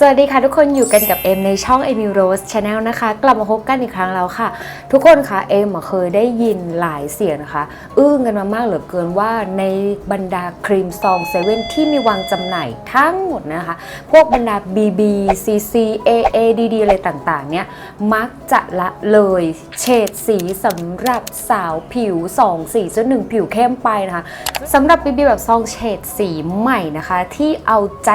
สวัสดีค่ะทุกคนอยู่กันกับเอ็มในช่อง e m i Rose Channel นะคะ กลับมาพบกันอีกครั้งแล้วค่ะ ทุกคนคะเอ็มเคยได้ยินหลายเสียงนะคะอึ้งกันมามากเหลือเกินว่าในบรรดาครีมซองเซเว่นที่มีวางจำหน่ายทั้งหมดนะคะ พวกบรรดา BB CC AA DD อะไรต่างๆ เนี่ย มักจะละเลยเฉดสีสำหรับสาวผิว 2 สีจนหนึ่งผิวเข้มไปนะคะสำหรับ BB แบบซองเฉดสีใหม่นะคะ ที่เอาใจ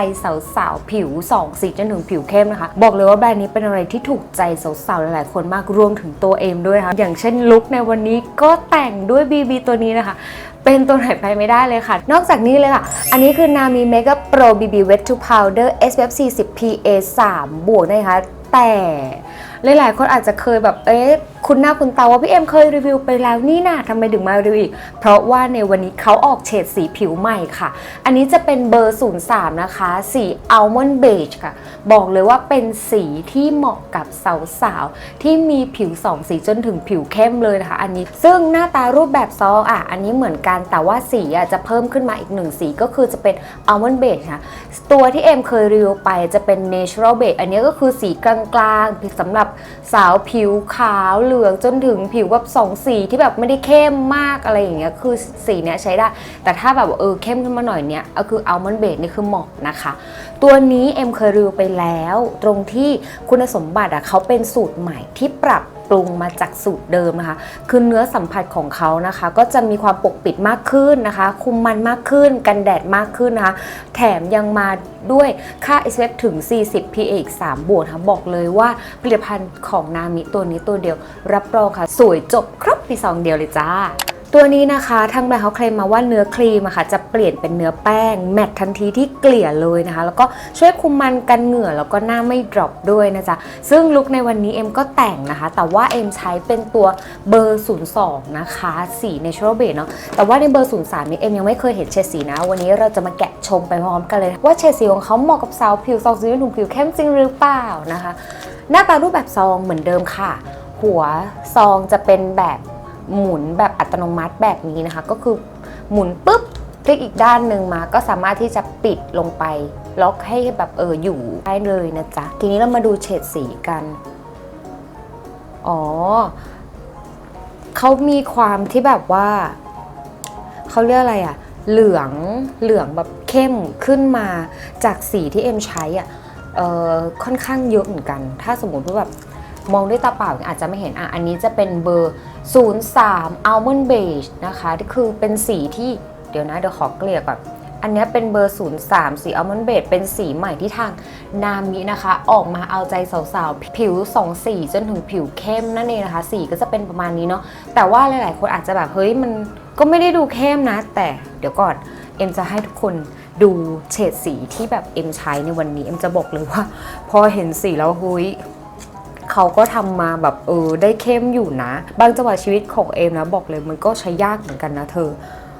สาวๆผิว 2 สีจนถึงผิวเข้มนะคะ บอกเลยว่าแบรนด์นี้เป็นอะไรที่ถูกใจสาวๆหลายๆคนมากรวมถึงตัวเองด้วยนะคะอย่างเช่นลุคในวันนี้ก็แต่งด้วย BB ตัวนี้นะคะเป็นตัวไหนไปไม่ได้เลยค่ะ นอกจากนี้เลยค่ะ อันนี้คือ Nami Mega Pro BB Wet to Powder SPF 40 PA 3 บวกนะคะ แต่หลายๆคนอาจจะเคยแบบเอ๊ะคุณหน้าคุณตาว่าพี่เอ็มเคยรีวิวไปแล้วนี่นะทำไมถึงมารีวิวอีก เพราะว่าในวันนี้เขาออกเฉดสีผิวใหม่ค่ะ อันนี้จะเป็นเบอร์ 03 นะคะ สีอัลมอนด์เบจค่ะ บอกเลยว่าเป็นสีที่เหมาะกับสาวๆ ที่มีผิวสองสีจนถึงผิวเข้มเลยนะคะอันนี้ ซึ่งหน้าตารูปแบบซองอะ อันนี้เหมือนกันแต่ว่าสีอะจะเพิ่มขึ้นมาอีกหนึ่งสีก็คือจะเป็นอัลมอนด์เบจค่ะตัวที่เอ็มเคยรีวิวไปจะเป็น natural beige อันนี้ก็คือสีกลางๆสำหรับสาวผิวขาวเหลืองจนถึงผิวแบบสองสีที่แบบไม่ได้เข้มมากอะไรอย่างเงี้ยคือสีเนี้ยใช้ได้ แต่ถ้าแบบเออเข้มขึ้นมาหน่อยเนี้ยก็คืออัลมอนด์เบจนี่คือเหมาะนะคะ ตัวนี้เอ็มเคยรีวิวไปแล้ว ตรงที่คุณสมบัติอะเขาเป็นสูตรใหม่ที่ปรับ ปรุงมาจากสูตรเดิมนะคะ คือเนื้อสัมผัสของเขานะคะ ก็จะมีความปกปิดมากขึ้นนะคะ คุมมันมากขึ้น กันแดดมากขึ้นนะคะ แถมยังมาด้วยค่า SPF ถึง 40 PA อีก3บวกค่ะบอกเลยว่าผลิตภัณฑ์ของนามิตัวนี้ตัวเดียว รับรองค่ะ สวยจบครบที่ซองเดียวเลยจ้า ตัวนี้นะคะทางแบรนด์เขาเคลมมาว่าเนื้อครีมอะค่ะจะเปลี่ยนเป็นเนื้อแป้งแมตต์ทันทีที่เกลี่ยเลยนะคะ แล้วก็ช่วยคุมมันกันเหงื่อแล้วก็หน้าไม่ดรอปด้วยนะจ๊ะซึ่งลุคในวันนี้เอ็มก็แต่งนะคะ แต่ว่าเอ็มใช้เป็นตัวเบอร์ 02 นะคะสี natural beige เนาะแต่ว่าในเบอร์ 03นี้เอ็มยังไม่เคยเห็นเฉดสีนะ วันนี้เราจะมาแกะชมไปพร้อมกันเลย ว่าเฉดสีของเขาเหมาะกับสาวผิวซองสีถุงผิวเข้มจริงหรือเปล่านะคะ หน้าตารูปแบบซองเหมือนเดิมค่ะ หัวซองจะเป็นแบบ หมุนแบบอัตโนมัติแบบนี้นะคะ ก็คือหมุนปุ๊บพลิกอีกด้านหนึ่งมาก็สามารถที่จะปิดลงไปล็อกให้แบบเอออยู่ได้เลยนะจ๊ะ ทีนี้เรามาดูเฉดสีกัน อ๋อเขามีความที่แบบว่าเขาเรียกอะไรอะเหลืองเหลืองแบบเข้มขึ้นมาจากสีที่เอ็มใช้อะเอ่อค่อนข้างเยอะเหมือนกัน ถ้าสมมติว่าแบบ มองด้วยตาเปล่าอาจจะไม่เห็นอะอันนี้จะเป็นเบอร์ 03 Almond Beige นะคะที่คือเป็นสีที่เดี๋ยวนะเดี๋ยวขอเกลี่ยก่อนอันนี้เป็นเบอร์ 03 สี Almond Beige เป็นสีใหม่ที่ทางนามินะคะ ออกมาเอาใจสาวๆ ผิว 2 สีจนถึงผิวเข้มนั่นเองนะคะ สีก็จะเป็นประมาณนี้เนาะ แต่ว่าหลายๆ คนอาจจะแบบ เฮ้ย มันก็ไม่ได้ดูเข้มนะ แต่เดี๋ยวก่อน เอ็มจะให้ทุกคนดูเฉดสีที่แบบเอ็มใช้ในวันนี้ เอ็มจะบอกเลยว่า พอเห็นสีแล้วเฮ้ย เขาก็ทำมาแบบเออได้เข้มอยู่นะ บางจังหวะชีวิตของเอมนะบอกเลยมันก็ใช้ยากเหมือนกันนะเธอ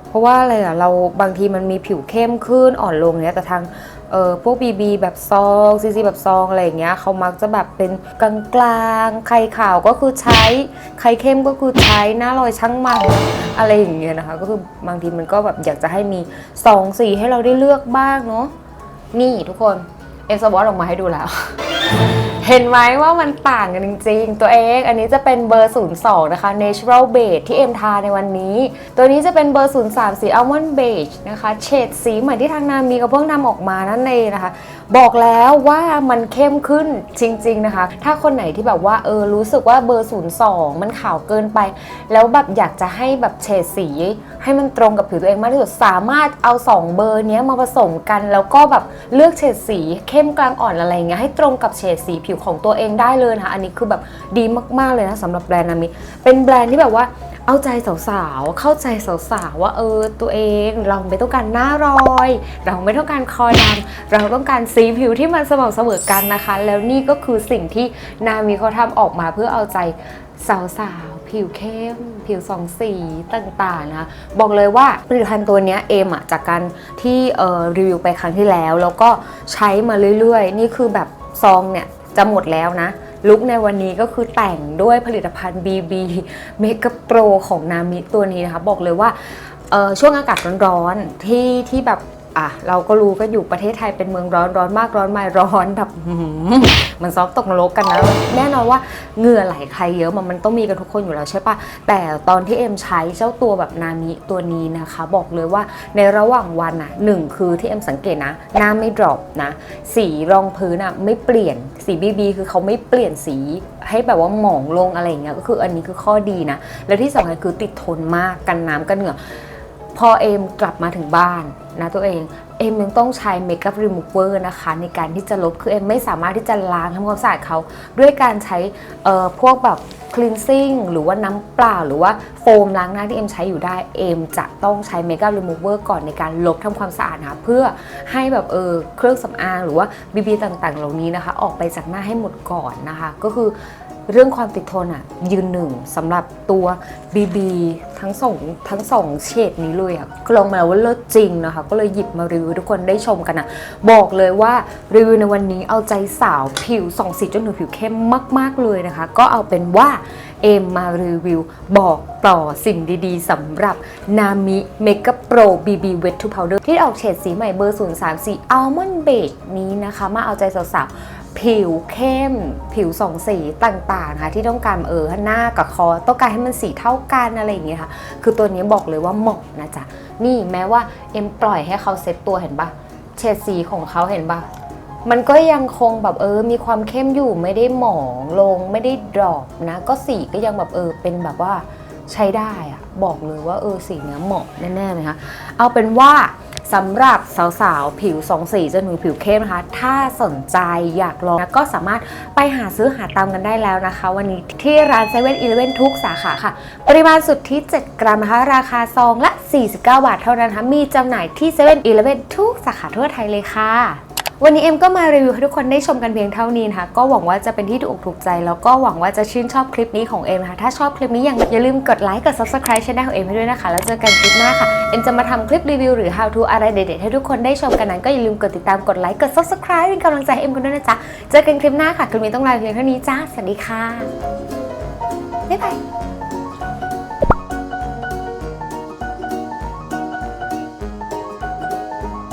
เพราะว่าอะไรอะเราบางทีมันมีผิวเข้มขึ้นอ่อนลงเนี้ยแต่ทางเออพวก BB แบบซองซีซีแบบซองอะไรอย่างเงี้ยเขามักจะแบบเป็นกลางกลางใครขาวก็คือใช้ ใครเข้มก็คือใช้หน้าลอยช่างมันอะไรอย่างเงี้ยนะคะ ก็คือบางทีมันก็แบบอยากจะให้มีสองสีให้เราได้เลือกบ้างเนาะนี่ทุกคน เอ็มสวอตออกมาให้ดูแล้ว เห็นไหมว่ามันต่างกันจริงๆ ตัวเองอันนี้จะเป็นเบอร์ 02 นะคะ Natural Beige ที่เอ็มทาในวันนี้ ตัวนี้จะเป็นเบอร์ 03 สี Almond Beige นะคะ เฉดสีใหม่ที่ทางนามีก็เพิ่งนำออกมานั่นเองนะคะ บอกแล้วว่ามันเข้มขึ้นจริง ๆนะคะ ถ้าคนไหนที่แบบว่าเออรู้สึกว่าเบอร์ 02 มันขาวเกินไป แล้วแบบอยากจะให้แบบเฉดสีให้มันตรงกับผิวตัวเองมากที่สุดสามารถเอา 2 เบอร์นี้มาผสมกัน แล้วก็แบบเลือกเฉดสีเข้มกลางอ่อนอะไรเงี้ยให้ตรงกับเฉดสีผิวของตัวเองได้เลยนะคะอันนี้คือแบบดีมากๆเลยนะสำหรับแบรนด์นามิเป็นแบรนด์ที่แบบว่าเอาใจสาวๆ เข้าใจสาวๆ ว่าเออตัวเองเราไม่ต้องการหน้ารอย เราไม่ต้องการคอดำเราต้องการสีผิวที่มันสม่ำเสมอกันนะคะ แล้วนี่ก็คือสิ่งที่นามิเขาทำออกมาเพื่อเอาใจสาวๆ ผิวเข้ม ผิวสองสีต่างๆนะคะบอกเลยว่าผลิตภัณฑ์ตัวนี้เอมอะจากการที่ออรีวิวไปครั้งที่แล้ว แล้วก็ใช้มาเรื่อยๆ นี่คือแบบซองเนี่ย จะหมดแล้วนะ ลุคในวันนี้ก็คือแต่งด้วยผลิตภัณฑ์ BB Makeup Pro ของนามิตัวนี้นะคะ บอกเลยว่าช่วงอากาศร้อนๆที่ที่แบบ อะเราก็รู้ก็อยู่ประเทศไทยเป็นเมืองร้อนร้อนมากร้อนไม่ร้อนแบบอื้อหือมันซ้อมตกนรกกันนะแน่นอนว่าเหงื่อไหลใครเยอะมันมันต้องมีกันทุกคนอยู่แล้วใช่ปะแต่ตอนที่เอ็มใช้เจ้าตัวแบบนามิตัวนี้นะคะ บอกเลยว่าในระหว่างวันอะหนึ่งคือที่เอ็มสังเกตนะหน้าไม่ดรอปนะ สีรองพื้นอะไม่เปลี่ยนสีบีบีคือเขาไม่เปลี่ยนสีให้แบบว่าหมองลงอะไรอย่างเงี้ยก็คืออันนี้คือข้อดีนะ แล้วที่สำคัญคือติดทนมากกันน้ำกันเหงื่อ พอเอมกลับมาถึงบ้านนะตัวเองเอมยังต้องใช้เมคอัพรีมูเวอร์นะคะในการที่จะลบคือเอมไม่สามารถที่จะล้างทำความสะอาดเขาด้วยการใช้พวกแบบ cleansing หรือว่าน้ำเปล่าหรือว่าโฟมล้างหน้าที่เอมใช้อยู่ได้เอมจะต้องใช้เมคอัพรีมูเวอร์ก่อนในการลบทำความสะอาดนะคะเพื่อให้แบบเออเครื่องสำอางหรือว่าบีบีต่างๆ เหล่านี้นะคะ ออกไปจากหน้าให้หมดก่อนนะคะ ก็คือ เรื่องความติดทนอะยืนหนึ่งสำหรับตัว BB ทั้งสองทั้งสองเฉดนี้เลยอะลองมาแล้วว่าเลิศจริงนะคะ ก็เลยหยิบมารีวิวทุกคนได้ชมกันอะบอกเลยว่ารีวิวในวันนี้เอาใจสาวผิวสองสีจนถึงผิวเข้มมาก ๆเลยนะคะ ก็เอาเป็นว่าเอมมารีวิวบอกต่อสิ่งดีๆสำหรับนามิเมก p โปร BB Wet to Powder ที่ออกเฉดสีใหม่เบอร์ 03สี Almond Beige นี้นะคะ มาเอาใจสาวๆ ผิวเข้ม ผิวสองสีต่างๆนะคะที่ต้องการเออหน้ากับคอต้องการให้มันสีเท่ากันอะไรอย่างเงี้ยค่ะ คือตัวนี้บอกเลยว่าเหมาะนะจ๊ะนี่แม้ว่าเอ็มปล่อยให้เขาเซ็ตตัวเห็นปะเฉดสีของเขาเห็นปะมันก็ยังคงแบบเออ มีความเข้มอยู่ไม่ได้หมองลงไม่ได้ดรอปนะ ก็สีก็ยังแบบเออเป็นแบบว่าใช้ได้อะบอกเลยว่าเออสีเนี้ยเหมาะแน่ๆเลยค่ะเอาเป็นว่า สำหรับสาวๆ ผิวสองสีจนถึงผิวเข้มนะคะ ถ้าสนใจอยากลองก็สามารถไปหาซื้อหาตามกันได้แล้วนะคะ วันนี้ที่ร้าน7 e เ e ่นอทุกสาขาค่ะ ปริมาณสุดที่ 7 กรัมนะคะ ราคาซองละ 49 บาทเท่านั้นนะคะมีจำหน่ายที่7 e เ e ่นทุกสาขาทั่วไทยเลยค่ะ วันนี้เอ็มก็มารีวิวให้ทุกคนได้ชมกันเพียงเท่านี้นะคะก็หวังว่าจะเป็นที่ถูกอกถูกใจ แล้วก็หวังว่าจะชื่นชอบคลิปนี้ของเอ็มนะคะถ้าชอบคลิปนี้อย่างอย่าลืมกดไลค์กด subscribe ช่องของเอ็มให้ด้วยนะคะ แล้วเจอกันคลิปหน้าค่ะ เอ็มจะมาทำคลิปรีวิวหรือ how to อะไรเด็ดๆให้ทุกคนได้ชมกันนั้นก็อย่าลืมกดติดตามกดไลค์กด subscribe เป็นกำลังใจให้เอ็มกันด้วยนะจ๊ะเจอกันคลิปหน้าค่ะคลิปนี้ต้องลาเพียงเท่านี้จ้าสวัสดีค่ะบ๊ายบาย